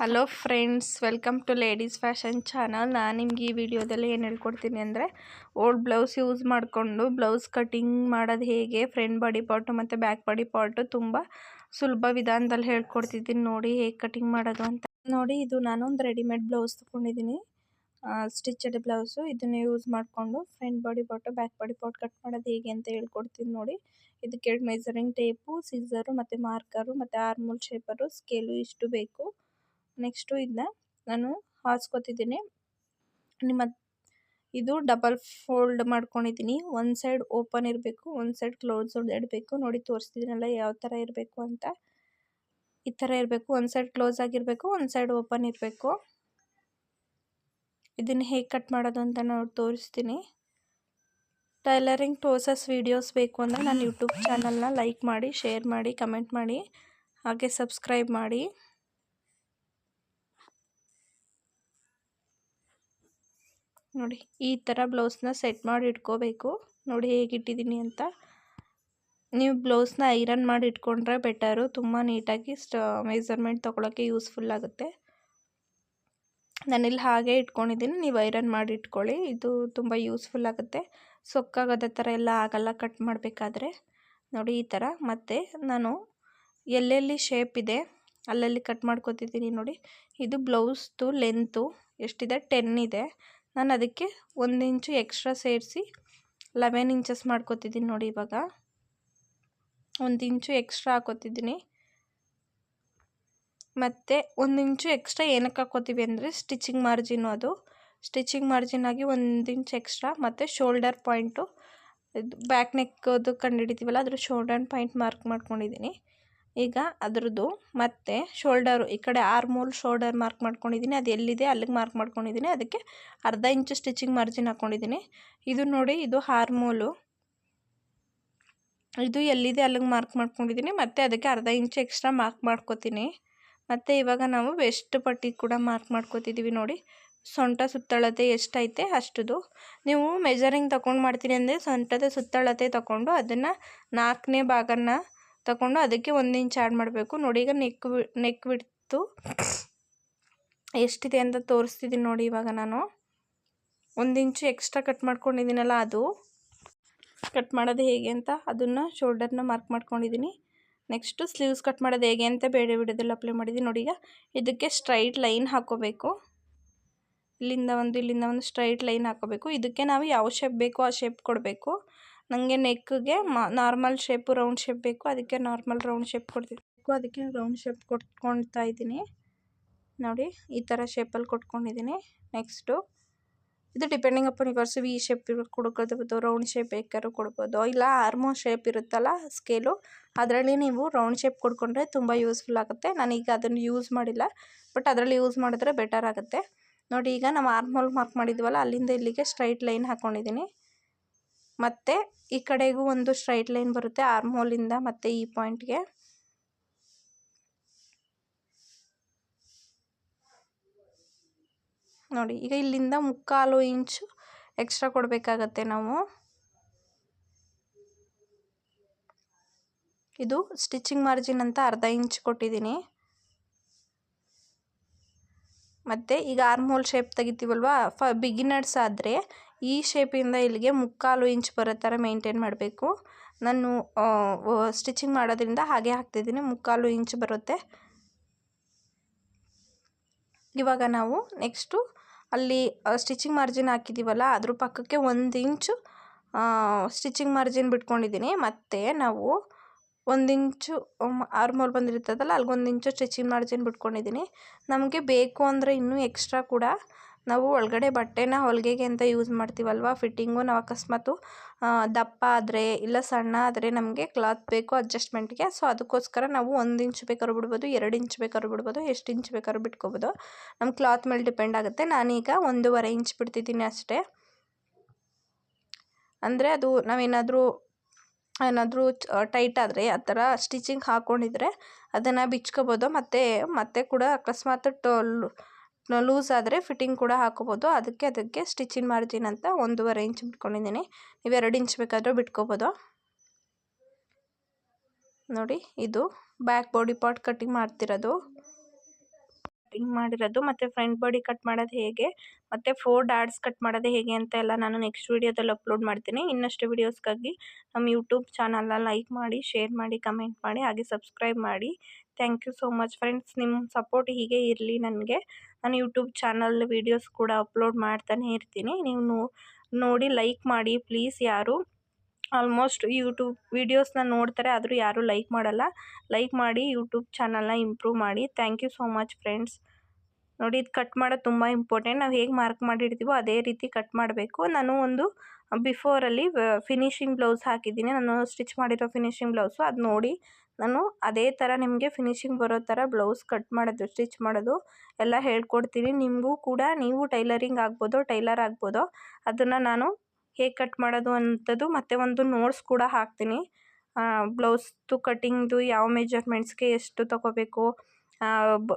Hello friends welcome to ladies fashion channel ನಾನು ನಿಮ್ಗೆ ಈ ವಿಡಿಯೋದಲ್ಲಿ ಏನು ಹೇಳ್ಕೊಡ್ತೀನಿ ಅಂದರೆ ಓಲ್ಡ್ ಬ್ಲೌಸ್ ಯೂಸ್ ಮಾಡಿಕೊಂಡು ಬ್ಲೌಸ್ ಕಟಿಂಗ್ ಮಾಡೋದು ಹೇಗೆ ಫ್ರೆಂಡ್ ಬಾಡಿ ಪಾರ್ಟು ಮತ್ತು ಬ್ಯಾಕ್ ಬಾಡಿ ಪಾರ್ಟು ತುಂಬ ಸುಲಭ ವಿಧಾನದಲ್ಲಿ ಹೇಳ್ಕೊಡ್ತಿದ್ದೀನಿ. ನೋಡಿ ಹೇಗೆ ಕಟಿಂಗ್ ಮಾಡೋದು ಅಂತ. ನೋಡಿ, ಇದು ನಾನೊಂದು ರೆಡಿಮೇಡ್ ಬ್ಲೌಸ್ ತೊಗೊಂಡಿದ್ದೀನಿ. ಸ್ಟಿಚಡ್ ಬ್ಲೌಸು ಇದನ್ನು ಯೂಸ್ ಮಾಡಿಕೊಂಡು front body part back body part cut ಮಾಡೋದು ಹೇಗೆ ಅಂತ ಹೇಳ್ಕೊಡ್ತೀನಿ ನೋಡಿ. ಇದಕ್ಕೆ ಮೆಸರಿಂಗ್ ಟೇಪು ಸಿಸರು ಮತ್ತು ಮಾರ್ಕರು ಮತ್ತು ಆರ್ಮೂಲ್ ಶೇಪರು ಸ್ಕೇಲು ಇಷ್ಟು ಬೇಕು. ನೆಕ್ಸ್ಟು ಇದನ್ನ ನಾನು ಹಾಸ್ಕೊತಿದ್ದೀನಿ. ನಿಮ್ಮ ಇದು ಡಬಲ್ ಫೋಲ್ಡ್ ಮಾಡ್ಕೊಂಡಿದ್ದೀನಿ. ಒಂದು ಸೈಡ್ ಓಪನ್ ಇರಬೇಕು ಒಂದು ಸೈಡ್ ಕ್ಲೋಸ್ ಇಡಬೇಕು. ನೋಡಿ ತೋರಿಸ್ತಿದ್ದೀನಲ್ಲ ಯಾವ ಥರ ಇರಬೇಕು ಅಂತ. ಈ ಥರ ಇರಬೇಕು ಒಂದು ಸೈಡ್ ಕ್ಲೋಸ್ ಆಗಿರಬೇಕು ಒಂದು ಸೈಡ್ ಓಪನ್ ಇರಬೇಕು. ಇದನ್ನು ಹೇಗೆ ಕಟ್ ಮಾಡೋದು ಅಂತ ನಾನು ತೋರಿಸ್ತೀನಿ. ಟೈಲರಿಂಗ್ ಟೋಸಸ್ ವೀಡಿಯೋಸ್ ಬೇಕು ಅಂದರೆ ನಾನು ಯೂಟ್ಯೂಬ್ ಚಾನಲ್ನ ಲೈಕ್ ಮಾಡಿ, ಶೇರ್ ಮಾಡಿ, ಕಮೆಂಟ್ ಮಾಡಿ, ಹಾಗೆ ಸಬ್ಸ್ಕ್ರೈಬ್ ಮಾಡಿ. ನೋಡಿ, ಈ ಥರ ಬ್ಲೌಸ್ನ ಸೆಟ್ ಮಾಡಿ ಇಟ್ಕೋಬೇಕು. ನೋಡಿ ಹೇಗೆ ಇಟ್ಟಿದ್ದೀನಿ ಅಂತ. ನೀವು ಬ್ಲೌಸ್ನ ಐರನ್ ಮಾಡಿ ಇಟ್ಕೊಂಡ್ರೆ ಬೆಟರು. ತುಂಬ ನೀಟಾಗಿ ಸ್ಟ, ಮೆಸರ್ಮೆಂಟ್ ತೊಗೊಳಕ್ಕೆ ಯೂಸ್ಫುಲ್ ಆಗುತ್ತೆ. ನಾನಿಲ್ಲಿ ಹಾಗೆ ಇಟ್ಕೊಂಡಿದ್ದೀನಿ. ನೀವು ಐರನ್ ಮಾಡಿ ಇಟ್ಕೊಳ್ಳಿ. ಇದು ತುಂಬ ಯೂಸ್ಫುಲ್ ಆಗುತ್ತೆ. ಸೊಕ್ಕಾಗೋದ ಥರ ಎಲ್ಲ ಆಗಲ್ಲ ಕಟ್ ಮಾಡಬೇಕಾದ್ರೆ. ನೋಡಿ ಈ ಥರ ಮತ್ತು ನಾನು ಎಲ್ಲೆಲ್ಲಿ ಶೇಪ್ ಇದೆ, ಅಲ್ಲಲ್ಲಿ ಕಟ್ ಮಾಡ್ಕೊತಿದ್ದೀನಿ ನೋಡಿ. ಇದು ಬ್ಲೌಸ್ದು ಲೆಂತು ಎಷ್ಟಿದೆ? ಟೆನ್ ಇದೆ. ನಾನು ಅದಕ್ಕೆ ಒಂದು ಇಂಚು ಎಕ್ಸ್ಟ್ರಾ ಸೇರಿಸಿ ಲೆವೆನ್ ಇಂಚಸ್ ಮಾಡ್ಕೊತಿದ್ದೀನಿ ನೋಡಿ ಇವಾಗ. ಒಂದು ಇಂಚು ಎಕ್ಸ್ಟ್ರಾ ಹಾಕೋತಿದ್ದೀನಿ. ಮತ್ತು ಒಂದು ಇಂಚು ಎಕ್ಸ್ಟ್ರಾ ಏನಕ್ಕೆ ಹಾಕೋತೀವಿ ಅಂದರೆ ಸ್ಟಿಚಿಂಗ್ ಮಾರ್ಜಿನು ಅದು. ಸ್ಟಿಚಿಂಗ್ ಮಾರ್ಜಿನ್ ಆಗಿ ಒಂದು ಇಂಚು ಎಕ್ಸ್ಟ್ರಾ ಮತ್ತು ಶೋಲ್ಡರ್ ಪಾಯಿಂಟು. ಇದು ಬ್ಯಾಕ್ ನೆಕ್ಕದು ಕಂಡು ಹಿಡಿತೀವಲ್ಲ, ಅದ್ರ ಶೋಲ್ಡರ್ ಪಾಯಿಂಟ್ ಮಾರ್ಕ್ ಮಾಡ್ಕೊಂಡಿದ್ದೀನಿ. ಈಗ ಅದರದ್ದು ಮತ್ತು ಶೋಲ್ಡರು, ಈ ಕಡೆ ಆರ್ಮೋಲ್ ಶೋಲ್ಡರ್ ಮಾರ್ಕ್ ಮಾಡ್ಕೊಂಡಿದ್ದೀನಿ, ಅದು ಎಲ್ಲಿದೆ ಅಲ್ಲಿಗೆ ಮಾರ್ಕ್ ಮಾಡ್ಕೊಂಡಿದ್ದೀನಿ, ಅದಕ್ಕೆ ಅರ್ಧ ಇಂಚು ಸ್ಟಿಚಿಂಗ್ ಮಾರ್ಜಿನ್ ಹಾಕ್ಕೊಂಡಿದ್ದೀನಿ ಇದು ನೋಡಿ, ಇದು ಹಾರ್ಮೋಲು ಇದು ಎಲ್ಲಿದೆ ಅಲ್ಲಿಗೆ ಮಾರ್ಕ್ ಮಾಡ್ಕೊಂಡಿದ್ದೀನಿ, ಮತ್ತು ಅದಕ್ಕೆ ಅರ್ಧ ಇಂಚು ಎಕ್ಸ್ಟ್ರಾ ಮಾರ್ಕ್ ಮಾಡ್ಕೋತೀನಿ. ಮತ್ತು ಇವಾಗ ನಾವು ವೆಸ್ಟ್ ಪಟ್ಟಿ ಕೂಡ ಮಾರ್ಕ್ ಮಾಡ್ಕೋತಿದ್ದೀವಿ ನೋಡಿ. ಸೊಂಟ ಸುತ್ತಳತೆ ಎಷ್ಟೈತೆ ಅಷ್ಟದು. ನೀವು ಮೆಜರಿಂಗ್ ತಗೊಂಡು ಮಾಡ್ತೀನಿ ಅಂದರೆ ಸೊಂಟದ ಸುತ್ತಳತೆ ತಗೊಂಡು ಅದನ್ನು ನಾಲ್ಕನೇ ಭಾಗನ ತಗೊಂಡು ಅದಕ್ಕೆ ಒಂದು ಇಂಚ್ ಆ್ಯಡ್ ಮಾಡಬೇಕು. ನೋಡಿ ಈಗ ನೆಕ್ ನೆಕ್ ಬಿಡ್ತು ಎಷ್ಟಿದೆ ಅಂತ ತೋರಿಸ್ತಿದ್ದೀನಿ ನೋಡಿ ಇವಾಗ ನಾನು. ಒಂದು ಇಂಚು ಎಕ್ಸ್ಟ್ರಾ ಕಟ್ ಮಾಡ್ಕೊಂಡಿದ್ದೀನಲ್ಲ ಅದು. ಕಟ್ ಮಾಡೋದು ಹೇಗೆ ಅಂತ ಅದನ್ನು ಶೋಲ್ಡರ್ನ ಮಾರ್ಕ್ ಮಾಡ್ಕೊಂಡಿದ್ದೀನಿ. ನೆಕ್ಸ್ಟು ಸ್ಲೀವ್ಸ್ ಕಟ್ ಮಾಡೋದು ಹೇಗೆ ಅಂತ ಬೇಡ ಬಿಡೋದೆಲ್ಲ ಅಪ್ಲೈ ಮಾಡಿದ್ದೀನಿ. ನೋಡಿ ಈಗ ಇದಕ್ಕೆ ಸ್ಟ್ರೈಟ್ ಲೈನ್ ಹಾಕೋಬೇಕು. ಇಲ್ಲಿಂದ ಒಂದು ಇಲ್ಲಿಂದ ಒಂದು ಸ್ಟ್ರೈಟ್ ಲೈನ್ ಹಾಕೋಬೇಕು. ಇದಕ್ಕೆ ನಾವು ಯಾವ ಶೇಪ್ ಬೇಕೋ ಆ ಶೇಪ್ ಕೊಡಬೇಕು. ನನಗೆ ನೆಕ್ಗೆ ನಾರ್ಮಲ್ ಶೇಪು ರೌಂಡ್ ಶೇಪ್ ಬೇಕು. ಅದಕ್ಕೆ ನಾರ್ಮಲ್ ರೌಂಡ್ ಶೇಪ್ ಕೊಡ್ತಿರ್ಬೇಕು. ಅದಕ್ಕೆ ರೌಂಡ್ ಶೇಪ್ ಕೊಟ್ಕೊಳ್ತಾ ಇದ್ದೀನಿ. ನೋಡಿ, ಈ ಥರ ಶೇಪಲ್ಲಿ ಕೊಟ್ಕೊಂಡಿದ್ದೀನಿ. ನೆಕ್ಸ್ಟು ಇದು depending upon yours V shape ಕೊಡ್ಕೋಬೋದು round shape ಬೇಕಾದ್ರೂ ಕೊಡ್ಬೋದು. ಇಲ್ಲ ಆರ್ಮೋ ಶೇಪ್ ಇರುತ್ತಲ್ಲ ಸ್ಕೇಲು ಅದರಲ್ಲಿ ನೀವು ರೌಂಡ್ ಶೇಪ್ ಕೊಡ್ಕೊಂಡ್ರೆ ತುಂಬ ಯೂಸ್ಫುಲ್ ಆಗುತ್ತೆ. ನಾನೀಗ ಅದನ್ನು ಯೂಸ್ ಮಾಡಿಲ್ಲ. ಬಟ್ ಅದರಲ್ಲಿ ಯೂಸ್ ಮಾಡಿದ್ರೆ ಬೆಟರ್ ಆಗುತ್ತೆ. ನೋಡಿ, ಈಗ ನಾವು ಆರ್ಮೋಲ್ ಮಾರ್ಕ್ ಮಾಡಿದ್ವಲ್ಲ, ಅಲ್ಲಿಂದ ಇಲ್ಲಿಗೆ ಸ್ಟ್ರೈಟ್ ಲೈನ್ ಹಾಕ್ಕೊಂಡಿದ್ದೀನಿ ಮತ್ತು ಈ ಕಡೆಗೂ ಒಂದು ಸ್ಟ್ರೈಟ್ ಲೈನ್ ಬರುತ್ತೆ ಆರ್ಮೋಲಿಂದ ಮತ್ತೆ ಈ ಪಾಯಿಂಟ್ಗೆ ನೋಡಿ, ಈಗ ಇಲ್ಲಿಂದ ಮುಕ್ಕಾಲು ಇಂಚು ಎಕ್ಸ್ಟ್ರಾ ಕೊಡಬೇಕಾಗತ್ತೆ ನಾವು. ಇದು ಸ್ಟಿಚಿಂಗ್ ಮಾರ್ಜಿನ್ ಅಂತ ಅರ್ಧ ಇಂಚ್ ಕೊಟ್ಟಿದ್ದೀನಿ. ಮತ್ತು ಈಗ ಆರ್ಮೋಲ್ ಶೇಪ್ ತೆಗಿತೀವಲ್ವ? ಫ ಬಿಗಿನರ್ಸ್ ಆದರೆ ಈ ಶೇಪಿಂದ ಇಲ್ಲಿಗೆ ಮುಕ್ಕಾಲು ಇಂಚ್ ಬರೋ ಥರ ಮೇಂಟೈನ್ ಮಾಡಬೇಕು. ನಾನು ಸ್ಟಿಚಿಂಗ್ ಮಾಡೋದ್ರಿಂದ ಹಾಗೆ ಹಾಕ್ತಿದ್ದೀನಿ. ಮುಕ್ಕಾಲು ಇಂಚ್ ಬರುತ್ತೆ. ಇವಾಗ ನಾವು ನೆಕ್ಸ್ಟು ಅಲ್ಲಿ ಸ್ಟಿಚಿಂಗ್ ಮಾರ್ಜಿನ್ ಹಾಕಿದ್ದೀವಲ್ಲ ಅದ್ರ ಪಕ್ಕಕ್ಕೆ ಒಂದು ಇಂಚು ಸ್ಟಿಚಿಂಗ್ ಮಾರ್ಜಿನ್ ಬಿಟ್ಕೊಂಡಿದ್ದೀನಿ. ಮತ್ತು ನಾವು ಒಂದು ಇಂಚು ಆರ್ಮೋಲ್ ಬಂದಿರ್ತದಲ್ಲ ಅಲ್ಲಿಗೊಂದು ಇಂಚು ಸ್ಟಿಚಿಂಗ್ ಮಾರ್ಜಿನ್ ಬಿಟ್ಕೊಂಡಿದ್ದೀನಿ. ನಮಗೆ ಬೇಕು ಅಂದರೆ ಇನ್ನೂ ಎಕ್ಸ್ಟ್ರಾ ಕೂಡ ನಾವು ಒಳಗಡೆ ಬಟ್ಟೆನ ಹೊಲಿಗೆಗೆ ಅಂತ ಯೂಸ್ ಮಾಡ್ತೀವಲ್ವ? ಫಿಟ್ಟಿಂಗು ನಾವು ಅಕಸ್ಮಾತು ದಪ್ಪ ಆದರೆ ಇಲ್ಲ ಸಣ್ಣ ಆದರೆ ನಮಗೆ ಕ್ಲಾತ್ ಬೇಕು ಅಡ್ಜಸ್ಟ್ಮೆಂಟ್ಗೆ ಸೊ ಅದಕ್ಕೋಸ್ಕರ ನಾವು ಒಂದು ಇಂಚ್ ಬೇಕಾದ್ರೂ ಬಿಡ್ಬೋದು, ಎರಡು ಇಂಚ್ ಬೇಕಾದ್ರೂ ಬಿಡ್ಬೋದು, ಎಷ್ಟು ಇಂಚ್ ಬೇಕಾದ್ರೂ ಬಿಟ್ಕೋಬೋದು. ನಮ್ಮ ಕ್ಲಾತ್ ಮೇಲೆ ಡಿಪೆಂಡ್ ಆಗುತ್ತೆ. ನಾನೀಗ ಒಂದೂವರೆ ಇಂಚ್ ಬಿಡ್ತಿದ್ದೀನಿ ಅಷ್ಟೇ. ಅಂದರೆ ಅದು ನಾವೇನಾದರೂ, ಏನಾದರೂ ಟೈಟ್ ಆದರೆ, ಆ ಥರ ಸ್ಟಿಚಿಂಗ್ ಹಾಕ್ಕೊಂಡಿದ್ರೆ ಅದನ್ನು ಬಿಚ್ಕೋಬೋದು. ಮತ್ತು, ಮತ್ತೆ ಕೂಡ ಅಕಸ್ಮಾತ್ ಲೂಸ್ ಆದರೆ ಫಿಟ್ಟಿಂಗ್ ಕೂಡ ಹಾಕೋಬೋದು. ಅದಕ್ಕೆ ಅದಕ್ಕೆ ಸ್ಟಿಚಿಂಗ್ ಮಾರ್ಜಿನ್ ಅಂತ ಒಂದೂವರೆ ಇಂಚ್ ಬಿಟ್ಕೊಂಡಿದ್ದೀನಿ. ನೀವು ಎರಡು ಇಂಚ್ ಬೇಕಾದರೂ ಬಿಟ್ಕೋಬೋದು. ನೋಡಿ, ಇದು ಬ್ಯಾಕ್ ಬಾಡಿ ಪಾರ್ಟ್ ಕಟ್ಟಿಂಗ್ ಮಾಡ್ತಿರೋದು. ಕಟಿಂಗ್ ಮಾಡಿರೋದು, ಮತ್ತು ಫ್ರಂಟ್ ಬಾಡಿ ಕಟ್ ಮಾಡೋದು ಹೇಗೆ, ಮತ್ತು ಫೋರ್ ಡಾಟ್ಸ್ ಕಟ್ ಮಾಡೋದು ಹೇಗೆ ಅಂತ ಎಲ್ಲ ನಾನು ನೆಕ್ಸ್ಟ್ ವೀಡಿಯೋದಲ್ಲಿ ಅಪ್ಲೋಡ್ ಮಾಡ್ತೀನಿ. ಇನ್ನಷ್ಟು ವೀಡಿಯೋಸ್ಗಾಗಿ ನಮ್ಮ ಯೂಟ್ಯೂಬ್ ಚಾನಲ್ನ ಲೈಕ್ ಮಾಡಿ ಶೇರ್ ಮಾಡಿ ಕಮೆಂಟ್ ಮಾಡಿ, ಹಾಗೆ ಸಬ್ಸ್ಕ್ರೈಬ್ ಮಾಡಿ. Thank you so much friends ನಿಮ್ಮ ಸಪೋರ್ಟ್ ಹೀಗೆ ಇರಲಿ ನನಗೆ. ನಾನು ಯೂಟ್ಯೂಬ್ ಚಾನಲ್ ವೀಡಿಯೋಸ್ ಕೂಡ ಅಪ್ಲೋಡ್ ಮಾಡ್ತಾನೆ ಇರ್ತೀನಿ. ನೀವು ನೋಡಿ ಲೈಕ್ ಮಾಡಿ ಪ್ಲೀಸ್ ಯಾರು. ಆಲ್ಮೋಸ್ಟ್ ಯೂಟ್ಯೂಬ್ ವೀಡಿಯೋಸ್ನ ನೋಡ್ತಾರೆ, ಆದರೂ ಯಾರೂ ಲೈಕ್ ಮಾಡಲ್ಲ. ಲೈಕ್ ಮಾಡಿ ಯೂಟ್ಯೂಬ್ ಚಾನಲ್ನ ಇಂಪ್ರೂವ್ ಮಾಡಿ. Thank you so much friends. ನೋಡಿ, ಇದು ಕಟ್ ಮಾಡೋದು ತುಂಬ ಇಂಪಾರ್ಟೆಂಟ್. ನಾವು ಹೇಗೆ ಮಾರ್ಕ್ ಮಾಡಿರ್ತೀವೋ ಅದೇ ರೀತಿ ಕಟ್ ಮಾಡಬೇಕು. ನಾನು ಒಂದು ಬಿಫೋರಲ್ಲಿ ಫಿನಿಶಿಂಗ್ ಬ್ಲೌಸ್ ಹಾಕಿದ್ದೀನಿ. ನಾನು ಸ್ಟಿಚ್ ಮಾಡಿರೋ ಫಿನಿಶಿಂಗ್ ಬ್ಲೌಸು. ಅದು ನೋಡಿ, ನಾನು ಅದೇ ಥರ ನಿಮಗೆ ಫಿನಿಶಿಂಗ್ ಬರೋ ಥರ ಬ್ಲೌಸ್ ಕಟ್ ಮಾಡೋದು, ಸ್ಟಿಚ್ ಮಾಡೋದು ಎಲ್ಲ ಹೇಳ್ಕೊಡ್ತೀನಿ. ನಿಮಗೂ ಕೂಡ, ನೀವು ಟೈಲರಿಂಗ್ ಆಗ್ಬೋದು, ಟೈಲರ್ ಆಗ್ಬೋದು. ಅದನ್ನು ನಾನು ಹೇಗೆ ಕಟ್ ಮಾಡೋದು ಅಂಥದ್ದು ಮತ್ತು ಒಂದು ನೋಟ್ಸ್ ಕೂಡ ಹಾಕ್ತೀನಿ. ಬ್ಲೌಸ್ದು ಕಟ್ಟಿಂಗ್ದು ಯಾವ ಮೆಜರ್ಮೆಂಟ್ಸ್ಗೆ ಎಷ್ಟು ತಗೋಬೇಕು ಬ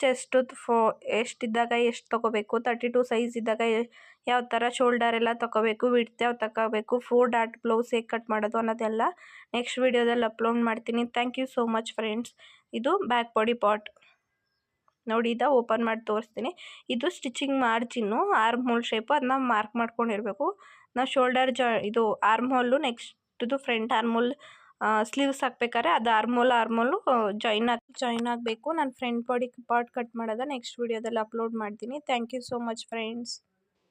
ಚೆಸ್ಟು ಫೋ, ಎಷ್ಟಿದ್ದಾಗ ಎಷ್ಟು ತಗೋಬೇಕು, ತರ್ಟಿ ಟು ಸೈಜ್ ಇದ್ದಾಗ ಯಾವ ಥರ ಶೋಲ್ಡರ್ ಎಲ್ಲ ತಗೋಬೇಕು, ವಿಡ್ತ್ ಯಾವ ತಗೋಬೇಕು, ಫೋರ್ ಡಾಟ್ ಬ್ಲೌಸ್ ಹೇಗೆ ಕಟ್ ಮಾಡೋದು ಅನ್ನೋದೆಲ್ಲ ನೆಕ್ಸ್ಟ್ ವೀಡಿಯೋದಲ್ಲಿ ಅಪ್ಲೋಡ್ ಮಾಡ್ತೀನಿ. Thank you so much friends. ಇದು ಬ್ಯಾಕ್ ಬಾಡಿ ಪಾರ್ಟ್. ನೋಡಿ, ಇದ ಓಪನ್ ಮಾಡಿ ತೋರಿಸ್ತೀನಿ. ಇದು stitching margin, arm hole shape ಅದನ್ನ ಮಾರ್ಕ್ ಮಾಡ್ಕೊಂಡಿರಬೇಕು. ನಾವು ಶೋಲ್ಡರ್ ಜಾ ಇದು ಆರ್ಮ್ ಹೋಲು ನೆಕ್ಸ್ಟ್ದು ಫ್ರಂಟ್ ಆರ್ಮ್ ಹೋಲ್ ಸ್ಲೀವ್ಸ್ ಹಾಕ್ಬೇಕಾದ್ರೆ ಅದು ಆರ್ಮೋಲ್ ಆರ್ಮೋಲು ಜಾಯಿನ್ ಆಗಿ ಜಾಯಿನ್ ಆಗಬೇಕು. ನಾನು ಫ್ರಂಟ್ ಬಾಡಿ ಪಾರ್ಟ್ ಕಟ್ ಮಾಡೋದ ನೆಕ್ಸ್ಟ್ ವೀಡಿಯೋದಲ್ಲಿ ಅಪ್ಲೋಡ್ ಮಾಡ್ತೀನಿ. Thank you so much friends